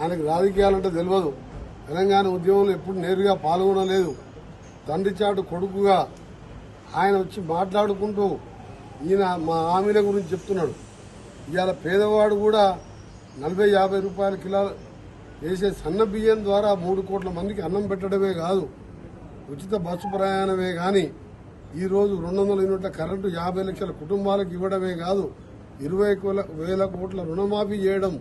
ఆయనకు రాజకీయాలంటే తెలియదు. తెలంగాణ ఉద్యమంలో ఎప్పుడు నేరుగా పాల్గొనలేదు. తండ్రి చాటు కొడుకుగా ఆయన వచ్చి మాట్లాడుకుంటూ ఈయన మా హామీల గురించి చెప్తున్నాడు. ఇవాళ పేదవాడు కూడా నలభై యాభై రూపాయల కిలో వేసే సన్న బియ్యం ద్వారా మూడు కోట్ల మందికి అన్నం పెట్టడమే కాదు ఉచిత బస్సు ప్రయాణమే కానీ ఈరోజు రెండు వందల యూనిట్ల కరెంటు యాభై లక్షల కుటుంబాలకు ఇవ్వడమే కాదు ఇరవై కోల- వేల కోట్ల రుణమాఫీ చేయడం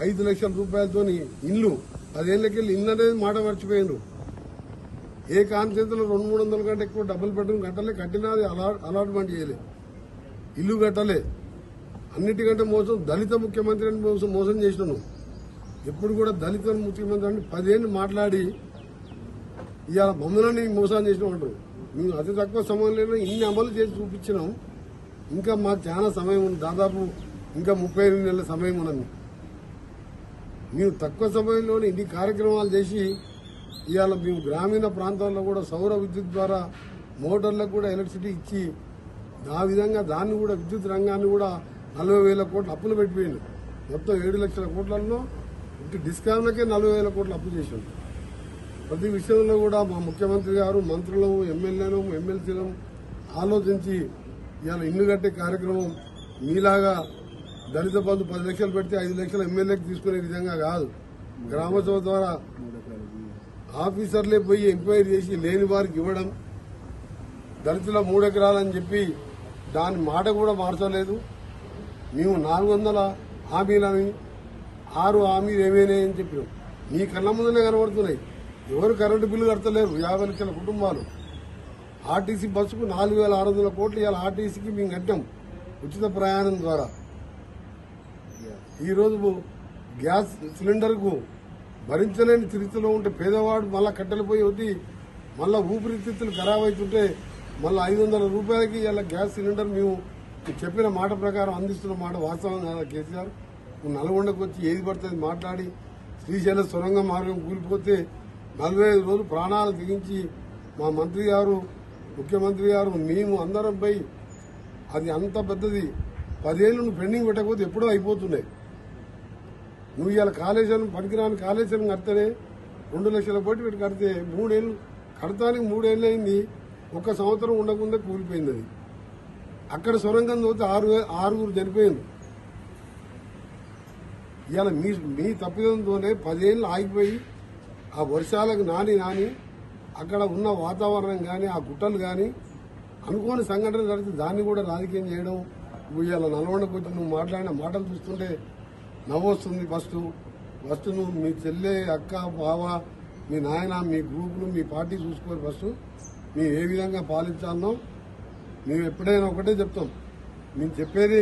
ఐదు లక్షల రూపాయలతోని ఇల్లు. పదేళ్ళకెళ్ళి ఇల్లు అనేది మాట మర్చిపోయినారు ఏ కాన్సెంట్లో రెండు మూడు వందల కంటే ఎక్కువ డబ్బులు బెడ్రూమ్ కట్టలే కట్టినది అలా- అలాట్మెంట్ చేయలే. ఇల్లు కట్టలే. అన్నిటికంటే మోసం దళిత ముఖ్యమంత్రి అని మోసం మోసం చేసినాను. ఎప్పుడు కూడా దళిత ముఖ్యమంత్రి అని పదేళ్ళు మాట్లాడి ఇవాళ మమ్మల్ని మోసం చేసిన అంటారు మేము అతి తక్కువ సమయంలో ఇన్ని అమలు చేసి చూపించినాం. ఇంకా మాకు చాలా సమయం ఉంది. దాదాపు ఇంకా ముప్పై ఎనిమిది నెలల సమయం ఉన్నది. మేము తక్కువ సమయంలోనే ఇన్ని కార్యక్రమాలు చేసి ఇవాళ మేము గ్రామీణ ప్రాంతాల్లో కూడా సౌర విద్యుత్ ద్వారా మోటార్లకు కూడా ఎలక్ట్రిసిటీ ఇచ్చి ఆ విధంగా దాన్ని కూడా విద్యుత్ రంగాన్ని కూడా నలభై వేల కోట్లు అప్పులు పెట్టిపోయింది మొత్తం ఏడు లక్షల కోట్లలో ఇటు డిస్కామ్లకే నలభై వేల కోట్లు అప్పు చేసాం ప్రతి విషయంలో కూడా మా ముఖ్యమంత్రి గారు మంత్రులు ఎమ్మెల్యేలు ఎమ్మెల్సీలను ఆలోచించి ఇవాళ ఇల్లు కట్టే కార్యక్రమం మీలాగా దళిత బంధు పది లక్షలు పెడితే ఐదు లక్షలు ఎమ్మెల్యేకి తీసుకునే విధంగా కాదు. గ్రామసభ ద్వారా ఆఫీసర్లే పోయి ఎంక్వైరీ చేసి లేని వారికి ఇవ్వడం దళితుల మూడెకరాలని చెప్పి దాని మాట కూడా మార్చలేదు. మేము నాలుగు వందల హామీలని ఆరు హామీలు ఏమైనాయని చెప్పినాం. మీ కళ్ళ ముందునే కనబడుతున్నాయి. ఎవరు కరెంటు బిల్లు కడతలేరు? యాభై లక్షల కుటుంబాలు. ఆర్టీసీ బస్సుకు నాలుగు వేల ఆరు వందల కోట్లు ఇవాళ ఆర్టీసీకి మేము కట్టాం ఉచిత ప్రయాణం ద్వారా. ఈరోజు గ్యాస్ సిలిండర్కు భరించలేని స్థితిలో ఉంటే పేదవాడు మళ్ళా కట్టెలిపోయి వచ్చి మళ్ళా ఊపిరితిత్తులు ఖరాబ్ అవుతుంటే మళ్ళీ ఐదు వందల రూపాయలకి ఇలా గ్యాస్ సిలిండర్ మేము చెప్పిన మాట ప్రకారం అందిస్తున్న మాట వాస్తవం కాదా కేసీఆర్? నల్గొండకు వచ్చి ఏది పడుతుంది మాట్లాడి శ్రీశైల సొరంగ మార్గం కూలిపోతే నలభై ఐదు రోజులు ప్రాణాలు తెగించి మా మంత్రి గారు ముఖ్యమంత్రి గారు మేము అందరం పోయి అది అంత పెద్దది పదేళ్ళు నువ్వు పెండింగ్ పెట్టకపోతే ఎప్పుడో అయిపోతున్నాయి. నువ్వు ఇవాళ కాళేశ్వరం పనికిరాని కాళేశ్వరం కడితేనే రెండు లక్షల కోటి పెట్టి కడితే మూడేళ్ళు కడతానికి మూడేళ్ళు అయింది ఒక్క సంవత్సరం ఉండకుండా కూలిపోయింది అది. అక్కడ సొరంగం తోతే ఆరు ఆరుగురు చనిపోయింది ఇవాళ మీ మీ తప్పిదంతోనే పదేళ్ళు ఆగిపోయి ఆ వర్షాలకు నాని నాని అక్కడ ఉన్న వాతావరణం కానీ ఆ గుట్టలు కానీ అనుకోని సంఘటన జరిగితే దాన్ని కూడా రాజకీయం చేయడం ఇవాళ నల్గొండకు వచ్చి నువ్వు మాట్లాడిన మాటలు చూస్తుంటే నవ్వొస్తుంది ఫస్ట్. ఫస్ట్ నువ్వు మీ చెల్లె అక్క బావ మీ నాయన మీ గ్రూపులు మీ పార్టీ చూసుకోరు ఫస్ట్. మేము ఏ విధంగా పాలించాలనో మేము ఎప్పుడైనా ఒకటే చెప్తాం. మేము చెప్పేది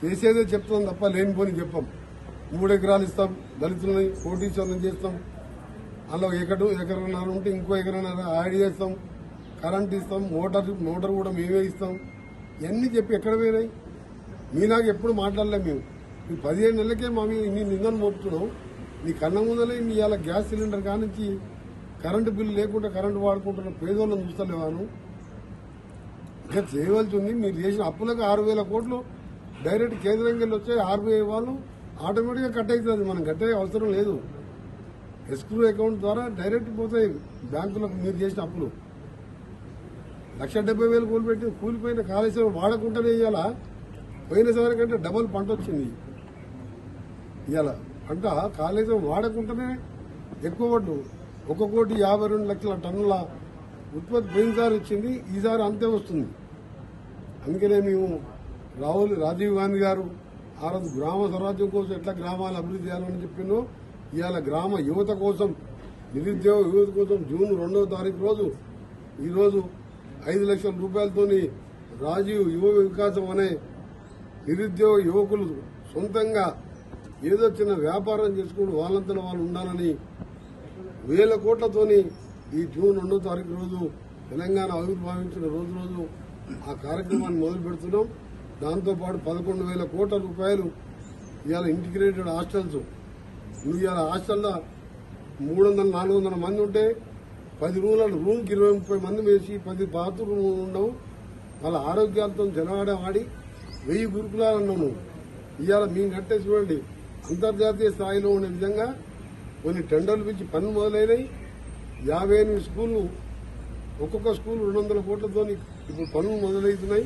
చేసేదే చెప్తాం తప్ప లేనిపోని చెప్పాం. మూడు ఎకరాలు ఇస్తాం దళితులని కోటీశ్వరం చేస్తాం. అందులో ఎకడు ఎకరన్నర ఉంటే ఇంకో ఎకరన్నర యాడ్ చేస్తాం. కరెంట్ ఇస్తాం మోటార్ మోటార్ కూడా మేమే ఇస్తాం. ఇవన్నీ చెప్పి ఎక్కడ పోయినాయి? మీలాగా ఎప్పుడు మాట్లాడలే మేము. ఈ పదిహేను నెలలకే మా మీద ఇన్ని నిందలు మోపుతున్నాం. నీ కన్న ముందలే మీ ఇలా గ్యాస్ సిలిండర్ కానించి కరెంటు బిల్లు లేకుండా కరెంటు వాడుకుంటున్న పేదోళ్ళని చూస్తలేవాను. ఇంకా చేయవలసి ఉంది. మీరు చేసిన అప్పులకు ఆరు వేల కోట్లు డైరెక్ట్ కేంద్రంకి వచ్చే ఆర్బీఐ వాళ్ళు ఆటోమేటిక్గా కట్ అవుతుంది. మనం కట్టే అవసరం లేదు. ఎస్క్రూ అకౌంట్ ద్వారా డైరెక్ట్ పోతాయి బ్యాంకులకు మీరు చేసిన అప్పులు. లక్ష డెబ్బై వేలు కోల్పెట్టి కూలిపోయిన కాళేశ్వరం వాడకుండానే ఇవ్వాలా పోయినసారి కంటే డబల్ పంట వచ్చింది ఇలా పంట కాళేశ్వరం వాడకుండానే ఎక్కువ పడ్డు. ఒక కోటి యాభై రెండు లక్షల టన్నుల ఉత్పత్తి పోయినసారి వచ్చింది ఈసారి అంతే వస్తుంది. అందుకనే మేము రాహుల్ రాజీవ్ గాంధీ గారు ఆ రోజు గ్రామ స్వరాజ్యం కోసం ఎట్లా గ్రామాలు అభివృద్ధి చేయాలని చెప్పిందో ఇవాళ గ్రామ యువత కోసం నిరుద్యోగ యువత కోసం జూన్ రెండవ తారీఖు రోజు ఈరోజు ఐదు లక్షల రూపాయలతోని రాజీవ్ యువ వికాసం అనే నిరుద్యోగ యువకులు సొంతంగా ఏదో చిన్న వ్యాపారం చేసుకుని వాళ్ళంతా వాళ్ళు ఉండాలని వేల కోట్లతోని ఈ జూన్ రెండో తారీఖు రోజు తెలంగాణ ఆవిర్భావించిన రోజు రోజు ఆ కార్యక్రమాన్ని మొదలు పెడుతున్నాం. దాంతోపాటు పదకొండు వేల కోట్ల రూపాయలు ఇవాళ ఇంటిగ్రేటెడ్ హాస్టల్స్. నువ్వు ఇవాళ హాస్టల్లో మూడు వందల నాలుగు వందల మంది ఉంటే పది రూమ్ల రూమ్కి ఇరవై ముప్పై మంది వేసి పది బాత్రూమ్ ఉండవు. వాళ్ళ ఆరోగ్యాలతో జనవాడ వాడి వెయ్యి గురుకులాలు అన్నావు ఇవాళ మేము కట్టే చూడండి అంతర్జాతీయ స్థాయిలో ఉన్న విధంగా కొన్ని టెండర్లు పిలిచి పనులు మొదలైనవి యాభై ఎనిమిది స్కూళ్ళు ఒక్కొక్క స్కూల్ రెండు వందల కోట్లతో ఇప్పుడు పనులు మొదలవుతున్నాయి.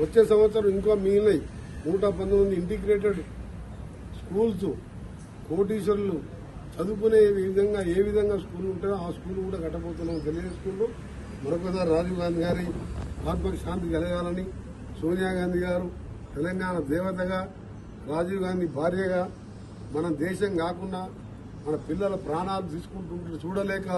వచ్చే సంవత్సరం ఇంకా మిగిలినాయి. నూట పంతొమ్మిది ఇంటిగ్రేటెడ్ స్కూల్స్ కోటీశ్వరులు చదువుకునే విధంగా ఏ విధంగా స్కూల్ ఉంటాయో ఆ స్కూల్ కూడా కట్టబోతున్నాం స్కూల్లో మరొకసారి రాజీవ్ గాంధీ గారి ఆత్మకి శాంతి కలగాలని సోనియా గాంధీ గారు తెలంగాణ దేవతగా రాజీవ్ గాంధీ భార్యగా మన దేశం కాకుండా మన పిల్లల ప్రాణాలు తీసుకుంటుంటే చూడలేక